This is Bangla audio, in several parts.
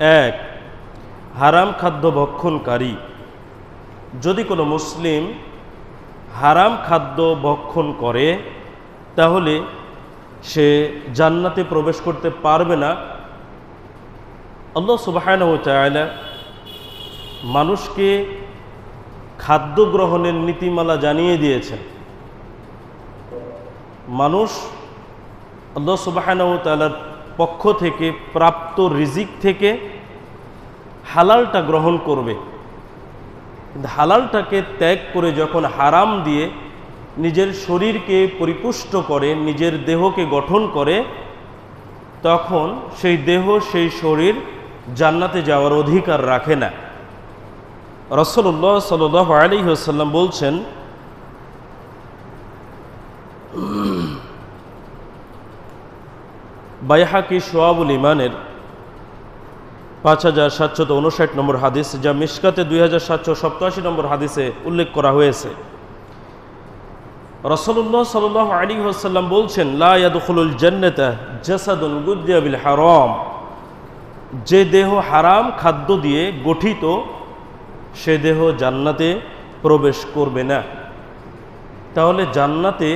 এক, হারাম খাদ্য ভক্ষণকারী। যদি কোনো মুসলিম হারাম খাদ্য ভক্ষণ করে, তাহলে সে জান্নাতে প্রবেশ করতে পারবে না। আল্লাহ সুবাহান চায়লা মানুষকে খাদ্য গ্রহণের নীতিমালা জানিয়ে দিয়েছেন। মানুষ আল্লাহ সুবাহান তালার পক্ষ থেকে, প্রাপ্ত রিজিক থেকে হালালটা গ্রহণ করবে। কিন্তু হালালটাকে ত্যাগ করে যখন হারাম দিয়ে নিজের শরীরকে পরিপুষ্ট করে, নিজের দেহকে গঠন করে, তখন সেই দেহ, সেই শরীর জান্নাতে যাওয়ার অধিকার রাখে না। রসল্লাহ সাল আলী আসাল্লাম বলছেন বাইহাকি সোয়াবুল ইমানের পাঁচ হাজার সাতশত উনষাট নম্বর হাদিস, যা মিসকাতে দুই হাজার সাতশো সপ্তাশি নম্বর হাদিসে উল্লেখ করা হয়েছে। রসল্লাহ সাল আলী আসাল্লাম বলছেন লায়াদুল জন্নতা জাসাদুল গুদ্দিয়াবিল হারম। যে দেহ হারাম খাদ্য দিয়ে গঠিত, সে দেহ জান্নাতে প্রবেশ করবে না। তাহলে জান্নাতে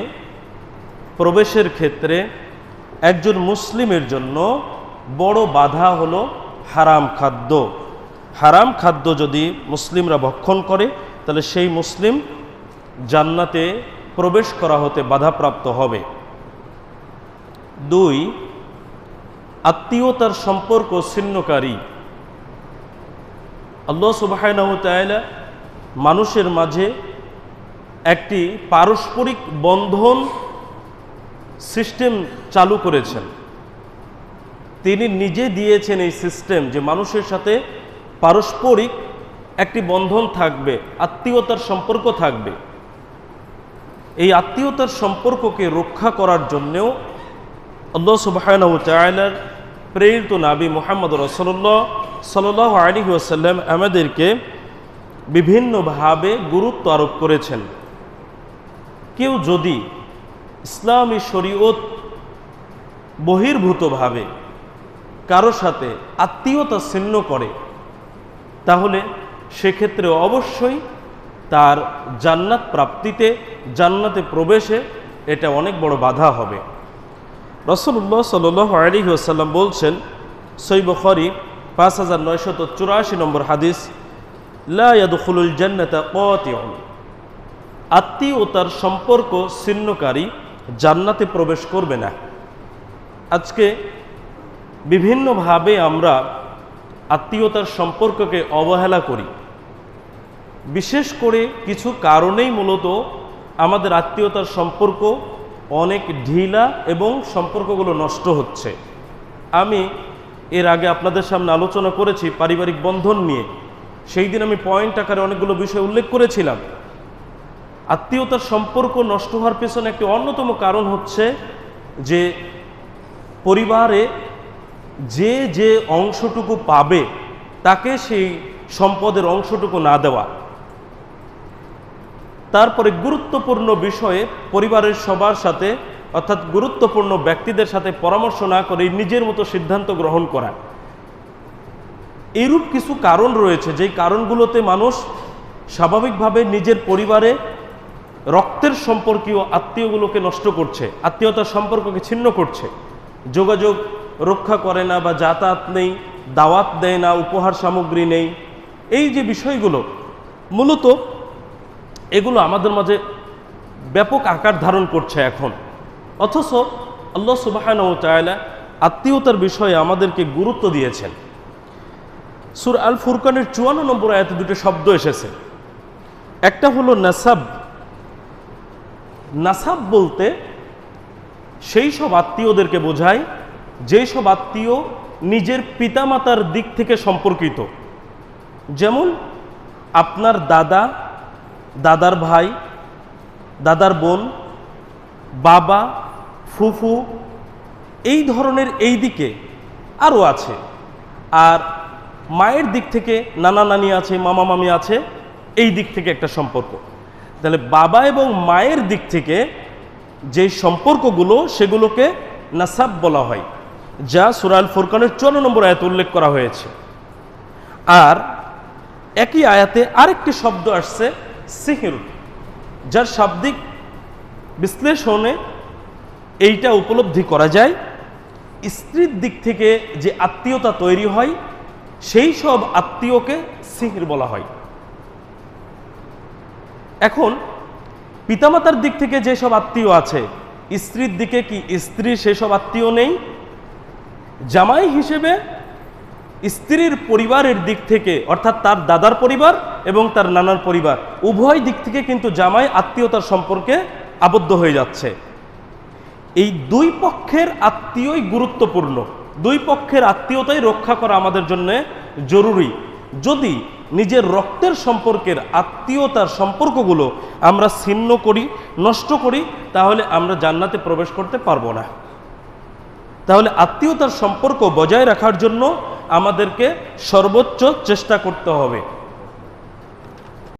প্রবেশের ক্ষেত্রে একজন মুসলিমের জন্য বড় বাধা হলো হারাম খাদ্য। হারাম খাদ্য যদি মুসলিমরা ভক্ষণ করে, তাহলে সেই মুসলিম জান্নাতে প্রবেশ করা হতে বাধাপ্রাপ্ত হবে। দুই, আত্মীয়তার সম্পর্ক ছিন্নকারী। আল্লাহ সুবাহ মানুষের মাঝে একটি পারস্পরিক বন্ধন সিস্টেম চালু করেছেন। তিনি নিজে দিয়েছেন এই সিস্টেম যে মানুষের সাথে পারস্পরিক একটি বন্ধন থাকবে, আত্মীয়তার সম্পর্ক থাকবে। এই আত্মীয়তার সম্পর্ককে রক্ষা করার জন্যেও আল্লাহ প্রেরিত নাবি মোহাম্মদ রসল্লাহ সাল্লাহ আলী ওসাল্লাম আমাদেরকে বিভিন্নভাবে গুরুত্ব আরোপ করেছেন। কেউ যদি ইসলামী শরীয়ত বহির্ভূতভাবে কারও সাথে আত্মীয়তা ছিন্ন করে, তাহলে সেক্ষেত্রে অবশ্যই তার জান্নাত প্রাপ্তিতে, জান্নাতে প্রবেশে এটা অনেক বড় বাধা হবে। রসুল্লাহ সাল আলী আসাল্লাম বলছেন সৈবখরি পাঁচ হাজার নয়শত চুরাশি নম্বর হাদিস লায়াদুল জান্নাতা আত্মীয়তার সম্পর্ক ছিন্নকারী জান্নাতে প্রবেশ করবে না। আজকে বিভিন্নভাবে আমরা আত্মীয়তার সম্পর্ককে অবহেলা করি। বিশেষ করে কিছু কারণেই মূলত আমাদের আত্মীয়তার সম্পর্ক অনেক ঢিলা এবং সম্পর্কগুলো নষ্ট হচ্ছে। আমি এর আগে আপনাদের সামনে আলোচনা করেছি পারিবারিক বন্ধন নিয়ে। সেই দিন আমি পয়েন্ট আকারে অনেকগুলো বিষয় উল্লেখ করেছিলাম। আত্মীয়তার সম্পর্ক নষ্ট হওয়ার পেছনে একটি অন্যতম কারণ হচ্ছে যে পরিবারে যে যে অংশটুকু পাবে, তাকে সেই সম্পদের অংশটুকু না দেওয়া। তারপরে গুরুত্বপূর্ণ বিষয়ে পরিবারের সবার সাথে, অর্থাৎ গুরুত্বপূর্ণ ব্যক্তিদের সাথে পরামর্শ না করে নিজের মতো সিদ্ধান্ত গ্রহণ করা। এরূপ কিছু কারণ রয়েছে, যেই কারণগুলোতে মানুষ স্বাভাবিকভাবে নিজের পরিবারে রক্তের সম্পর্কীয় আত্মীয়গুলোকে নষ্ট করছে, আত্মীয়তার সম্পর্ককে ছিন্ন করছে। যোগাযোগ রক্ষা করে না বা যাতায়াত নেই, দাওয়াত দেয় না, উপহার সামগ্রী নেই। এই যে বিষয়গুলো, মূলত এগুলো আমাদের মাঝে ব্যাপক আকার ধারণ করছে এখন। অথচ আল্লাহ সুবাহান চায়লা আত্মীয়তার বিষয়ে আমাদেরকে গুরুত্ব দিয়েছেন। সুর আল ফুরকানের চুয়ান্ন নম্বর আয়াতে দুটো শব্দ এসেছে। একটা হলো নাসাব নাসাব বলতে সেই সব আত্মীয়দেরকে বোঝায় যেই সব আত্মীয় নিজের পিতামাতার দিক থেকে সম্পর্কিত। যেমন আপনার দাদা, দাদার ভাই, দাদার বোন, বাবা, ফুফু, এই ধরনের এই দিকে আরও আছে। আর মায়ের দিক থেকে নানা নানি আছে, মামা মামি আছে, এই দিক থেকে একটা সম্পর্ক। তাহলে বাবা এবং মায়ের দিক থেকে যে সম্পর্কগুলো সেগুলোকে নাসাব বলা হয়, যা সুরাল ফুরকানের চুয়ান্ন নম্বর আয়ত উল্লেখ করা হয়েছে। আর একই আয়াতে আরেকটি শব্দ আসছে, সিহির, যার শাব্দিক বিশ্লেষণে এইটা উপলব্ধি করা যায়। স্ত্রীর দিক থেকে যে আত্মীয়তা তৈরি হয়, সেই সব আত্মীয়কে সিহির বলা হয়। এখন, পিতামাতার দিক থেকে যেসব আত্মীয় আছে, স্ত্রীর দিকে কি স্ত্রীর সেসব আত্মীয় নেই? জামাই হিসেবে স্ত্রীর পরিবারের দিক থেকে, অর্থাৎ তার দাদার পরিবার এবং তার নানার পরিবার, উভয় দিক থেকে কিন্তু জামাই আত্মীয়তার সম্পর্কে আবদ্ধ হয়ে যাচ্ছে। এই দুই পক্ষের আত্মীয়ই গুরুত্বপূর্ণ। দুই পক্ষের আত্মীয়তাই রক্ষা করা আমাদের জন্য জরুরি। যদি নিজের রক্তের সম্পর্কের আত্মীয়তার সম্পর্কগুলো আমরা ছিন্ন করি, নষ্ট করি, তাহলে আমরা জান্নাতে প্রবেশ করতে পারব না। তাহলে আত্মীয়তার সম্পর্ক বজায় রাখার জন্য আমাদেরকে সর্বোচ্চ চেষ্টা করতে হবে।